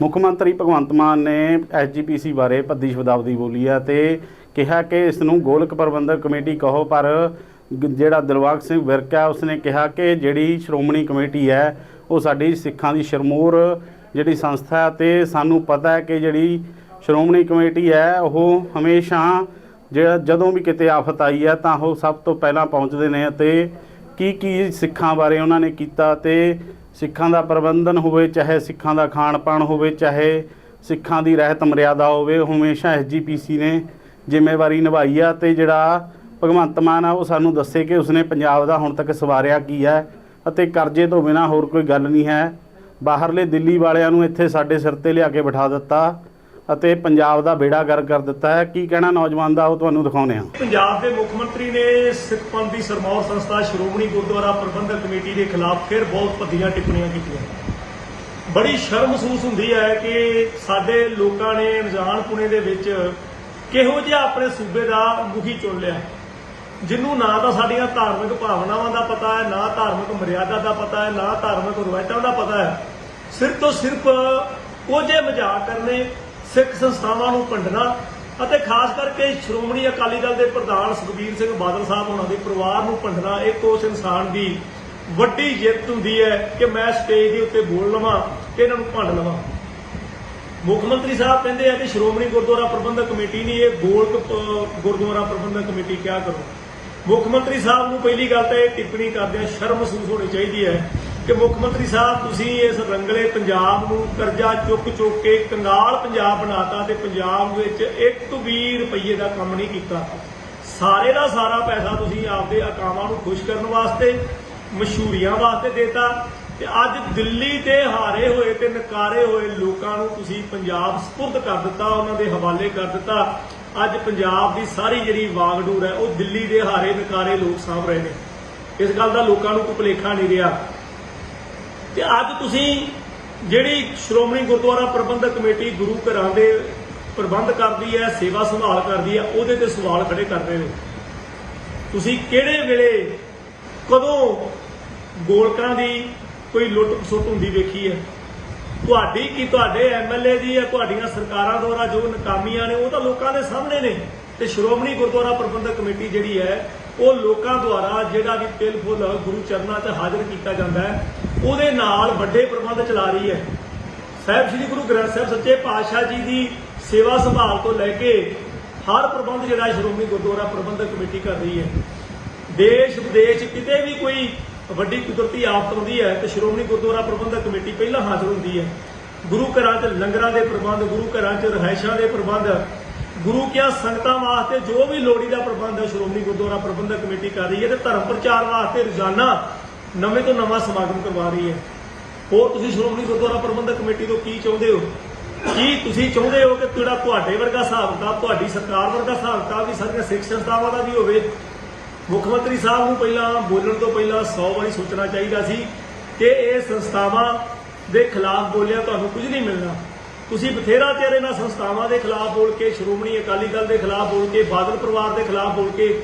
ਮੁੱਖ ਮੰਤਰੀ ਭਗਵੰਤ ਮਾਨ ਨੇ ਐਸਜੀਪੀਸੀ ਬਾਰੇ ਭੱਦੀ ਸ਼ਬਦਾਵਲੀ ਬੋਲੀ ਹੈ ਤੇ ਕਿਹਾ ਕਿ ਇਸ ਨੂੰ ਗੋਲਕ ਪ੍ਰਬੰਧਕ ਕਮੇਟੀ ਕਹੋ, ਪਰ ਜਿਹੜਾ ਦਿਲਬਾਗ ਸਿੰਘ ਵਿਰਕ ਹੈ ਉਸਨੇ ਕਿਹਾ ਕਿ ਜਿਹੜੀ ਸ਼੍ਰੋਮਣੀ ਕਮੇਟੀ ਹੈ, ਉਹ ਸਾਡੀ ਸਿੱਖਾਂ ਦੀ ਸ਼ਰਮੋਰ ਜਿਹੜੀ ਸੰਸਥਾ ਹੈ ਤੇ ਸਾਨੂੰ ਪਤਾ ਹੈ ਕਿ ਜਿਹੜੀ ਸ਼੍ਰੋਮਣੀ ਕਮੇਟੀ ਹੈ, ਉਹ ਹਮੇਸ਼ਾ ਜਿਹੜਾ ਜਦੋਂ ਵੀ ਕਿਤੇ ਆਫਤ ਆਈ ਹੈ, ਤਾਂ ਉਹ ਸਭ ਤੋਂ ਪਹਿਲਾਂ ਪਹੁੰਚਦੇ ਨੇ ਅਤੇ ਕੀ ਕੀ ਸਿੱਖਾਂ ਬਾਰੇ ਉਹਨਾਂ ਨੇ ਕੀਤਾ ਤੇ ਸਿੱਖਾਂ ਦਾ ਪ੍ਰਬੰਧਨ ਹੋਵੇ, ਚਾਹੇ ਸਿੱਖਾਂ ਦਾ ਖਾਣ ਪਾਣ ਹੋਵੇ, ਚਾਹੇ ਸਿੱਖਾਂ ਦੀ ਰਹਿਤ ਮਰਿਆਦਾ ਹੋਵੇ, ਉਹ ਹਮੇਸ਼ਾ ਐਸਜੀਪੀਸੀ ਨੇ ਜ਼ਿੰਮੇਵਾਰੀ ਨਿਭਾਈ ਆ ਤੇ ਜਿਹੜਾ ਭਗਵੰਤ ਮਾਨ ਆ, ਉਹ ਸਾਨੂੰ ਦੱਸੇ ਕਿ ਉਸਨੇ ਪੰਜਾਬ ਦਾ ਹੁਣ ਤੱਕ ਸਵਾਰਿਆ ਕੀ ਹੈ ਅਤੇ ਕਰਜ਼ੇ ਤੋਂ ਬਿਨਾ ਹੋਰ ਕੋਈ ਗੱਲ ਨਹੀਂ ਹੈ। ਬਾਹਰਲੇ ਦਿੱਲੀ ਵਾਲਿਆਂ ਨੂੰ ਇੱਥੇ ਸਾਡੇ ਸਿਰ ਤੇ ਲਿਆ ਕੇ ਬਿਠਾ ਦਿੱਤਾ। ਅਤੇ ਪੰਜਾਬ ਦਾ ਬੇੜਾ ਗਰ ਕਰ ਦਿੱਤਾ ਹੈ। ਕੀ ਕਹਿਣਾ ਨੌਜਵਾਨ ਦਾ? ਉਹ ਤੁਹਾਨੂੰ ਦਿਖਾਉਂਦੇ ਹਾਂ। ਪੰਜਾਬ ਦੇ ਮੁੱਖ ਮੰਤਰੀ ਨੇ ਸਿੱਖ ਸਰਮੌਰ ਸੰਸਥਾ ਸ਼੍ਰੋਮਣੀ ਗੁਰਦੁਆਰਾ ਪ੍ਰਬੰਧਕ ਕਮੇਟੀ ਦੇ ਖਿਲਾਫ ਫਿਰ ਬਹੁਤ ਭੱਦੀਆਂ ਟਿੱਪਣੀਆਂ ਕੀਤੀਆਂ। ਬੜੀ ਸ਼ਰਮ ਮਹਿਸੂਸ ਹੁੰਦੀ ਹੈ ਕਿ ਸਾਡੇ ਲੋਕਾਂ ਨੇ ਅਣਜਾਣ ਪੁਣੇ ਦੇ ਵਿੱਚ ਕਿਹੋ ਜਿਹਾ ਆਪਣੇ ਸੂਬੇ ਦਾ ਮੁਖੀ ਚੁਣ ਲਿਆ। ਜਿਹਨੂੰ ਨਾ ਤਾਂ ਸਾਡੀਆਂ ਧਾਰਮਿਕ ਭਾਵਨਾਵਾਂ ਦਾ ਪਤਾ ਹੈ, ਨਾ ਧਾਰਮਿਕ ਮਰਿਆਦਾ ਦਾ ਪਤਾ ਹੈ, ਨਾ ਧਾਰਮਿਕ ਰਵਾਇਤਾਂ ਦਾ ਪਤਾ ਹੈ। ਸਿਰਫ ਤੋਂ ਸਿਰਫ ਕੋਝੇ ਮਜ਼ਾਕ ਕਰਨੇ ਸਿੱਖ ਸੰਸਥਾਵਾਂ ਨੂੰ ਭੰਡਣਾ ਅਤੇ ਖਾਸ ਕਰਕੇ ਸ਼੍ਰੋਮਣੀ ਅਕਾਲੀ ਦਲ ਦੇ ਪ੍ਰਧਾਨ ਸੁਖਬੀਰ ਸਿੰਘ ਬਾਦਲ ਸਾਹਿਬ ਉਹਨਾਂ ਦੇ ਪਰਿਵਾਰ ਨੂੰ ਭੰਡਣਾ ਇੱਕ ਉਸ ਇਨਸਾਨ ਦੀ ਵੱਡੀ ਜਿੱਤ ਹੁੰਦੀ ਹੈ ਕਿ ਮੈਂ ਸਟੇਜ ਦੇ ਉੱਤੇ ਬੋਲ ਲਵਾਂ ਤੇ ਇਹਨਾਂ ਨੂੰ ਭੰਡ ਲਵਾਂ। ਮੁੱਖ ਮੰਤਰੀ ਸਾਹਿਬ ਕਹਿੰਦੇ ਆ ਕਿ ਸ਼੍ਰੋਮਣੀ ਗੁਰਦੁਆਰਾ ਪ੍ਰਬੰਧਕ ਕਮੇਟੀ ਨਹੀਂ, ਇਹ ਗੋਲਕ ਗੁਰਦੁਆਰਾ ਪ੍ਰਬੰਧਕ ਕਮੇਟੀ ਕਿਆ ਕਰੋ? ਮੁੱਖ ਮੰਤਰੀ ਸਾਹਿਬ ਨੂੰ ਪਹਿਲੀ ਗੱਲ ਤਾਂ ਇਹ ਟਿੱਪਣੀ ਕਰਦਿਆਂ ਸ਼ਰਮ ਮਹਿਸੂਸ ਹੋਣੀ ਚਾਹੀਦੀ ਹੈ ਕਿ ਮੁੱਖ ਮੰਤਰੀ ਸਾਹਿਬ, ਤੁਸੀਂ ਇਸ ਰੰਗਲੇ ਪੰਜਾਬ ਨੂੰ ਕਰਜ਼ਾ ਚੁੱਕ ਚੁੱਕ ਕੇ ਕੰਗਾਲ ਪੰਜਾਬ ਬਣਾਤਾ ਤੇ ਪੰਜਾਬ ਵਿੱਚ 1 ਵੀ ਰੁਪਈਏ ਦਾ ਕੰਮ ਨਹੀਂ ਕੀਤਾ। ਸਾਰੇ ਦਾ ਸਾਰਾ ਪੈਸਾ ਤੁਸੀਂ ਆਪਦੇ ਆਕਾਵਾਂ ਨੂੰ ਖੁਸ਼ ਕਰਨ ਵਾਸਤੇ, ਮਸ਼ਹੂਰੀਆਂ ਵਾਸਤੇ ਦੇਤਾ ਤੇ ਅੱਜ ਦਿੱਲੀ ਤੇ ਹਾਰੇ ਹੋਏ ਤੇ ਨਕਾਰੇ ਹੋਏ ਲੋਕਾਂ ਨੂੰ ਤੁਸੀਂ ਪੰਜਾਬ ਸਪੁਰਦ ਕਰ ਦਿੱਤਾ, ਉਹਨਾਂ ਦੇ ਹਵਾਲੇ ਕਰ ਦਿੱਤਾ। ਅੱਜ ਪੰਜਾਬ ਦੀ ਸਾਰੀ ਜਿਹੜੀ ਵਾਗਡੂਰ ਹੈ, ਉਹ ਦਿੱਲੀ ਦੇ ਹਾਰੇ ਨਕਾਰੇ ਲੋਕ ਸਾਂਭ ਰਹੇ ਨੇ। ਇਸ ਗੱਲ ਦਾ ਲੋਕਾਂ ਨੂੰ ਕੋਈ ਭੁਲੇਖਾ ਨਹੀਂ ਰਿਹਾ। ਤੇ ਅੱਜ ਤੁਸੀਂ ਜਿਹੜੀ ਸ਼੍ਰੋਮਣੀ ਗੁਰਦੁਆਰਾ ਪ੍ਰਬੰਧਕ ਕਮੇਟੀ ਗੁਰੂ ਘਰਾਂ ਦੇ ਪ੍ਰਬੰਧ ਕਰਦੀ ਹੈ, ਸੇਵਾ ਸੰਭਾਲ ਕਰਦੀ ਹੈ, ਉਹਦੇ ਤੇ ਸਵਾਲ ਖੜੇ ਕਰਦੇ ਨੇ। ਤੁਸੀਂ ਕਿਹੜੇ ਵੇਲੇ ਕਦੋਂ ਗੋਲਕਾਂ ਦੀ ਕੋਈ ਲੁੱਟ ਖਸੁੱਟ ਹੁੰਦੀ ਵੇਖੀ ਹੈ? ਤੁਹਾਡੀ ਕੀ ਤੁਹਾਡੇ ਐਮਐਲਏ ਦੀ ਹੈ ਤੁਹਾਡੀਆਂ ਸਰਕਾਰਾਂ ਦੁਆਰਾ ਜੋ ਨਕਾਮੀਆਂ ਨੇ, ਉਹ ਤਾਂ ਲੋਕਾਂ ਦੇ ਸਾਹਮਣੇ ਨੇ। ਤੇ ਸ਼੍ਰੋਮਣੀ ਗੁਰਦੁਆਰਾ ਪ੍ਰਬੰਧਕ ਕਮੇਟੀ ਜਿਹੜੀ ਹੈ, ਉਹ ਲੋਕਾਂ ਦੁਆਰਾ ਜਿਹੜਾ ਵੀ ਤਿਲ ਫੁੱਲ ਗੁਰੂ ਚਰਨਾਂ 'ਚ ਹਾਜ਼ਰ ਕੀਤਾ ਜਾਂਦਾ ਹੈ ਉਹਦੇ ਨਾਲ ਵੱਡੇ ਪ੍ਰਬੰਧ ਚਲਾ ਰਹੀ ਹੈ। ਸਾਹਿਬ ਸ੍ਰੀ ਗੁਰੂ ਗ੍ਰੰਥ ਸਾਹਿਬ ਸੱਚੇ ਪਾਤਸ਼ਾਹ ਜੀ ਦੀ ਸੇਵਾ ਸੰਭਾਲ ਤੋਂ ਲੈ ਕੇ ਹਰ ਪ੍ਰਬੰਧ ਜਿਹੜਾ ਸ਼੍ਰੋਮਣੀ ਗੁਰਦੁਆਰਾ ਪ੍ਰਬੰਧਕ ਕਮੇਟੀ ਕਰ ਰਹੀ ਹੈ। ਦੇਸ਼, ਵਿਦੇਸ਼ ਕਿਤੇ ਵੀ ਕੋਈ ਵੱਡੀ ਕੁਦਰਤੀ ਆਫਤ ਆਉਂਦੀ ਹੈ ਤੇ ਸ਼੍ਰੋਮਣੀ ਗੁਰਦੁਆਰਾ ਪ੍ਰਬੰਧਕ ਕਮੇਟੀ ਪਹਿਲਾਂ ਹਾਜ਼ਰ ਹੁੰਦੀ ਹੈ। ਗੁਰੂ ਘਰਾਂ 'ਚ ਲੰਗਰਾਂ ਦੇ ਪ੍ਰਬੰਧ, ਗੁਰੂ ਘਰਾਂ 'ਚ ਰਹਿائشਾਂ ਦੇ ਪ੍ਰਬੰਧ, ਗੁਰੂ ਕਿਆ ਸੰਗਤਾਂ ਵਾਸਤੇ ਜੋ ਵੀ ਲੋੜੀ ਦਾ ਪ੍ਰਬੰਧ ਹੈ, ਸ਼੍ਰੋਮਣੀ ਗੁਰਦੁਆਰਾ ਪ੍ਰਬੰਧਕ ਕਮੇਟੀ ਕਰ ਰਹੀ ਹੈ ਤੇ ਧਰਮ ਪ੍ਰਚਾਰ ਵਾਸਤੇ ਰੋਜ਼ਾਨਾ ਨਵੇਂ ਤੋਂ ਨਵਾਂ ਸਮਾਗਮ ਕਰਵਾ ਰਹੀ ਹੈ। ਹੋਰ ਤੁਸੀਂ ਸ਼੍ਰੋਮਣੀ ਗੁਰਦੁਆਰਾ ਪ੍ਰਬੰਧਕ ਕਮੇਟੀ ਤੋਂ ਕੀ ਚਾਹੁੰਦੇ ਹੋ? ਕੀ ਤੁਸੀਂ ਚਾਹੁੰਦੇ ਹੋ ਕਿ ਜਿਹੜਾ ਤੁਹਾਡੇ ਵਰਗਾ ਹਿਸਾਬ ਕਿਤਾਬ, ਤੁਹਾਡੀ ਸਰਕਾਰ ਵਰਗਾ ਹਿਸਾਬ ਕਿਤਾਬ ਵੀ ਸਾਰੀਆਂ ਸਿੱਖ ਸੰਸਥਾਵਾਂ ਦਾ ਵੀ ਹੋਵੇ? ਮੁੱਖ ਮੰਤਰੀ ਸਾਹਿਬ ਨੂੰ ਪਹਿਲਾਂ ਬੋਲਣ ਤੋਂ ਪਹਿਲਾਂ 100 ਵਾਰੀ ਸੋਚਣਾ ਚਾਹੀਦਾ ਸੀ ਕਿ ਇਹ ਸੰਸਥਾਵਾਂ ਦੇ ਖਿਲਾਫ ਬੋਲਿਆ ਤੁਹਾਨੂੰ ਕੁਝ ਨਹੀਂ ਮਿਲਣਾ। ਤੁਸੀਂ ਬਥੇਰਾ ਚਿਰ ਇਹਨਾਂ ਸੰਸਥਾਵਾਂ ਦੇ ਖਿਲਾਫ ਬੋਲ ਕੇ, ਸ਼੍ਰੋਮਣੀ ਅਕਾਲੀ ਦਲ ਦੇ ਖਿਲਾਫ ਬੋਲ ਕੇ, ਬਾਦਲ ਪਰਿਵਾਰ ਦੇ ਖਿਲਾਫ ਬੋਲ ਕੇ